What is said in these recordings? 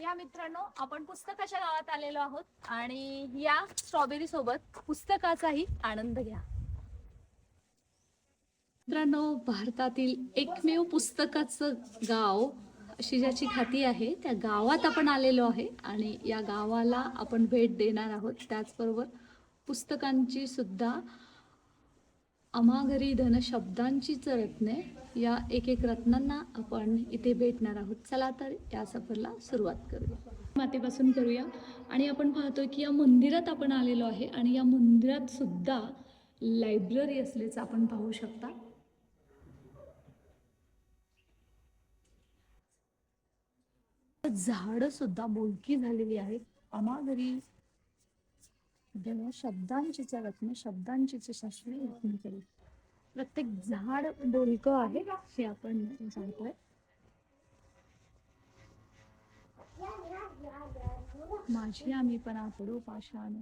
या मित्रांनो आपण पुस्तकाच्या गावात आलेलो आहोत आणि या स्ट्रॉबेरी सोबत पुस्तकाचाही आनंद घ्या. मित्रांनो भारतातील एकमेव पुस्तकाचं गाव अशी ज्याची खाती आहे त्या गावात आपण आलेलो आहे आणि या गावाला आपण भेट देणार आहोत. त्याचबरोबर पुस्तकांची सुद्धा अमाघरी धन शब्दांचीच रत्ने या एक एक रत्नांना आपण इथे भेटणार आहोत. चला तर या सफरला सुरुवात करूया. मातेपासून करूया. आणि आपण पाहतोय की या मंदिरात आपण आलेलो आहे आणि या मंदिरात सुद्धा लायब्ररी असल्याचं आपण पाहू शकता. झाडं सुद्धा बोलकी झालेली आहेत. अमाघरी धन शब्दांचीच रत्न शब्दांचीच शास्त्रीय रत्न केली. प्रत्येक झाड डोलकं आहे हे आपण सांगतोय. माझी आम्ही पण आपडो पाषाण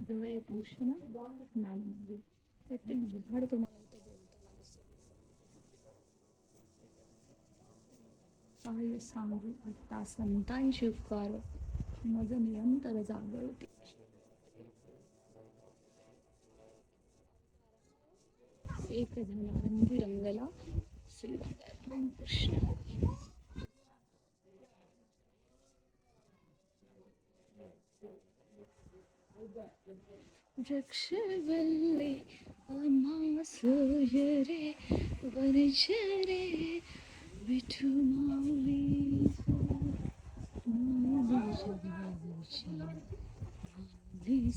डोळे भूषण ज्ञानमंदिर प्रत्येक झाड तुम्हाला काय सांगू आता संतांची उपकार मज निरंतर जागृती. ప్రజల అన్ని రంగుల సులభం కృష్ణ ವೃಕ್ಷವಲ್ಲಿ ಅಮ್ಮ ಸೂರ್ಯರೆ ವರಿಜರೆ ಬಿಟ್ಟು ಮೌಲಿ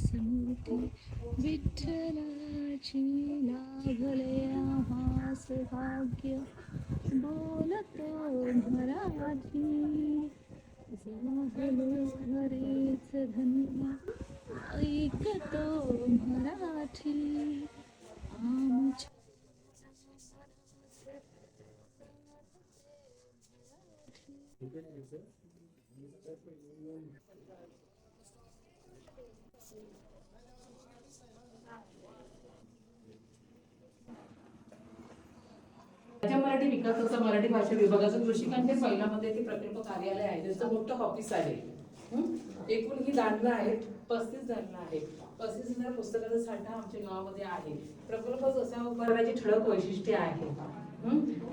ಸಮೃದ್ಧಿ ವಿಠಲ ಚೀಲ ಬಲ भाग्य बोलतो मराठी जागलो हो धन्य ऐकतो मराठी आमच्या you. मराठी विकासाचा मराठी भाषा विभागाचं कृषिकांच्या पहिल्यामध्ये ते प्रकल्प कार्यालय आहे त्याचं मोठं ऑफिस आहे. एकूण ही दांडणं आहेत पस्तीस दांडणं आहेत. पस्तीस हजार पुस्तकाचा साठा आमच्या गावामध्ये आहे. प्रकल्प जसा उभारण्याची ठळक वैशिष्ट्ये आहे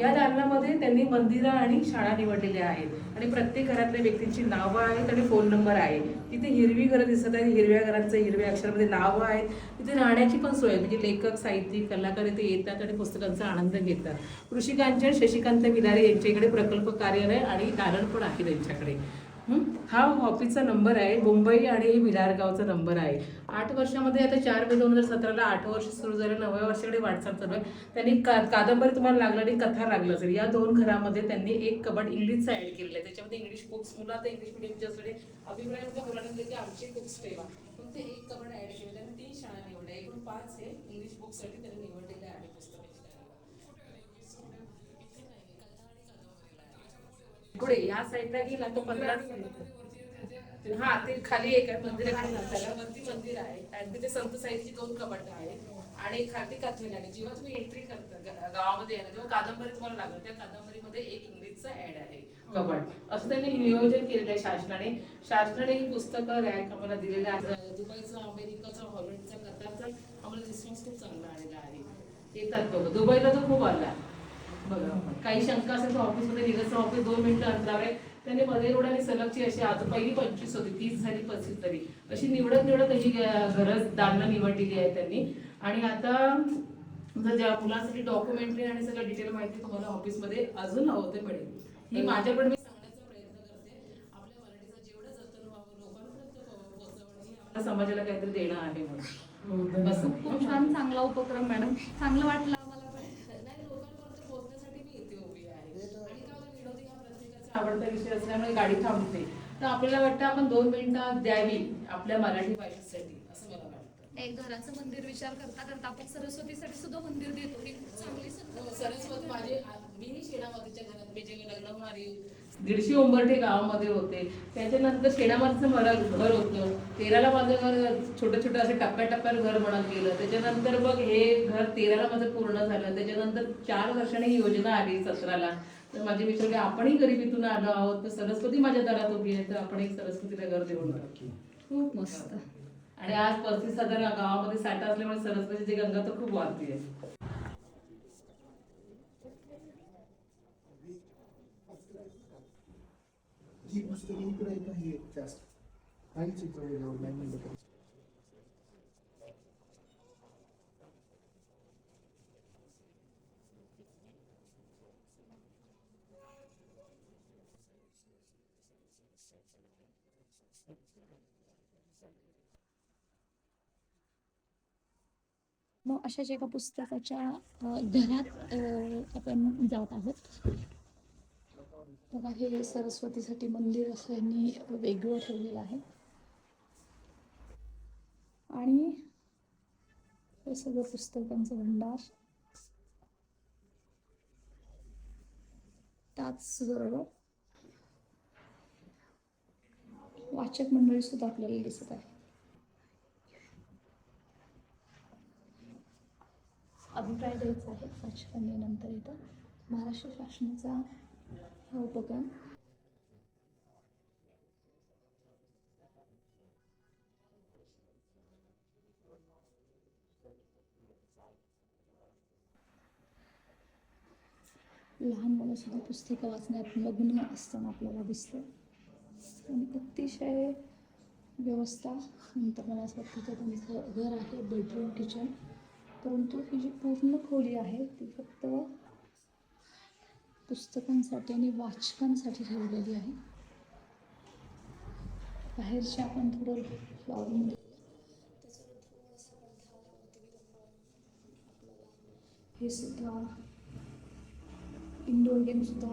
या दालनामध्ये त्यांनी मंदिरं आणि शाळा निवडलेल्या आहेत. आणि प्रत्येक घरातल्या व्यक्तींची नावं आहेत आणि फोन नंबर आहे. तिथे हिरवी घरं दिसत आहेत. हिरव्या घरांचं हिरव्या अक्षरामध्ये नावं आहेत. तिथे राहण्याची पण सोय आहे. म्हणजे लेखक साहित्यिक कलाकार इथे येतात आणि पुस्तकांचा आनंद घेतात. कृषिकांच्या शशिकांत विलारे यांच्याकडे प्रकल्प कार्यालय आणि दालन पण आहे त्यांच्याकडे. हा? ऑफिसचा नंबर आहे मुंबई आणि विलारगावचा नंबर आहे. आठ वर्षामध्ये आता चार मे दोन हजार सतराला आठ वर्ष सुरू झालं नवव्या वर्षाकडे वाटचाल चालू आहे. त्यांनी का कादंबरी तुम्हाला लागलं आणि कथा लागलं असेल. या दोन घरामध्ये त्यांनी एक कबड इंग्लिशचा ऍड केलेलं आहे. त्याच्यामध्ये इंग्लिश बुक्स मुलं आता इंग्लिश मिडियमच्यासाठी अभिप्राय होता. मुलांना की आमचे बुक्स ठेवा. पण ते एक कबड ऍड केले त्यांनी तीन शाळा निवडल्या. एकूण पाच हे इंग्लिश बुकसाठी त्यांनी निवडलेल्या आहे पुस्तकाची पुढे या साईडला गेला तो पंधरा हा ते खाली एक आहे मंदिर त्याला वरती मंदिर आहे. आणि तिथे संत साईडची दोन कपाट आहेत. आणि खाली काथवी लागेल जेव्हा तुम्ही एंट्री करता गावामध्ये येणार तेव्हा कादंबरी तुम्हाला लागेल. त्या कादंबरीमध्ये एक इंग्लिशचा ऍड आहे कपाट असं त्यांनी नियोजन केलेलं आहे शासनाने. शासनाने ही पुस्तकं रॅक आम्हाला दिलेलं आहे. दुबईचा अमेरिकाचा हॉलंडचा कतारचा आम्हाला रिस्पॉन्स खूप चांगला आलेला आहे. येतात बघा. दुबईला तर खूप आला बघा काही शंका असेल तर ऑफिसमध्ये निघायचं ऑफिस दोन मिनिटं अंतरावर आहे. त्याने मध्ये रोड आणि सलगची अशी आता पहिली पंचवीस होती. तीस झाली पस्तीस तरी. अशी निवडत निवडत अशी घरं दालनं निवडलेली आहे त्यांनी. आणि आता ज्या मुलांसाठी डॉक्युमेंटरी आणि सगळं डिटेल माहिती तुम्हाला ऑफिसमध्ये अजून हवं ते मिळेल. ही माझ्याकडे मी सांगण्याचा प्रयत्न करते. आपल्या मराठीचं जेवढं जतन व्हावं लोकांपर्यंत पोहोचवणं ही आपल्या समाजाला काहीतरी देणं आहे म्हणून. असं खूप छान चांगला उपक्रम मॅडम. चांगलं वाटलं आम्हाला पण नाही लोकांपर्यंत पोहोचण्यासाठी मी इथे उभी आहे आणि का होतं, विनोदी हा प्रत्येकाचा आवडता विषय असल्यामुळे गाडी थांबते. तर आपल्याला वाटतं आपण दोन मिनिटं द्यावी आपल्या मराठी भाषेसाठी असं मला वाटतं. एक घराचं मंदिर विचार करता करता आपण सरस्वतीसाठी सुद्धा मंदिर देतो. ही खूप चांगली. हो, सरस्वती माझे मी शेणामातीच्या घरात मी जेव्हा लग्न होणारी दीडशे उंबरठे गावामध्ये होते. त्याच्यानंतर शेणामातीचं मला घर होतं. तेराला माझं घर छोटं छोटं असं टप्प्याटप्प्यावर घर बनत गेलं. त्याच्यानंतर बघ हे घर तेराला माझं पूर्ण झालं. त्याच्यानंतर चार वर्षाने ही योजना आली सतराला तर माझे मिस्टर काय आपणही गरिबीतून आलो आहोत तर सरस्वती माझ्या दारात उभी आहे तर आपण एक सरस्वतीला घर देऊन टाकू. खूप मस्त. आणि आज पस्तीस हजार गावामध्ये साठा असल्यामुळे सरस्वतीची गंगा तर खूप वाढती आहे ही पुस्तके इकडे आहेत ना ही जास्त काहीच इकडे नाही म्हणलं तरी. मग अशाच एका पुस्तकाच्या घरात आपण जात आहोत. बघा हे सरस्वतीसाठी मंदिर असं यांनी वेगळं ठेवलेलं आहे. आणि हे सगळं पुस्तकांचं भंडार. त्याचबरोबर वाचक मंडळी सुद्धा आपल्याला दिसत आहे. अभिप्राय द्यायचा आहे. वाचकांनी नंतर इथं महाराष्ट्र शासनाचा हा उपक्रम. लहान मुलं सुद्धा पुस्तकं वाचण्यात मग्न असताना आपल्याला दिसतं. आणि अतिशय व्यवस्था नंतर मला असं वाटतं की त्यांचं घर आहे बेडरूम किचन परंतु ही जी पूर्ण खोली आहे ती फक्त पुस्तकांसाठी आणि वाचकांसाठी ठेवलेली आहे. बाहेरचे आपण थोडं लावून हे सुद्धा इंडोर गेम सुद्धा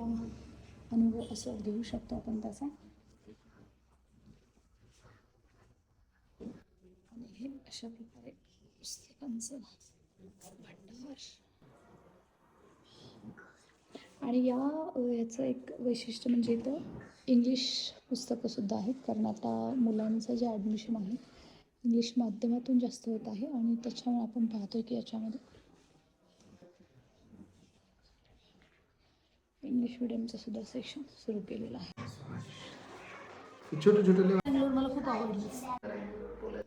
अनुभव असं घेऊ शकतो आपण त्याचा. आणि हे अशा प्रकारे पुस्तकांचं भंडार. आणि या याचं एक वैशिष्ट्य म्हणजे इथं इंग्लिश पुस्तकं सुद्धा आहेत. कारण आता मुलांचं जे ॲडमिशन आहे इंग्लिश माध्यमातून जास्त होत आहे. आणि त्याच्यामुळे आपण पाहतोय की याच्यामध्ये इंग्लिश मिडियमचं सुद्धा सेक्शन सुरू केलेलं आहे. छोटे छोटे बँगलोर मला खूप आवडलं.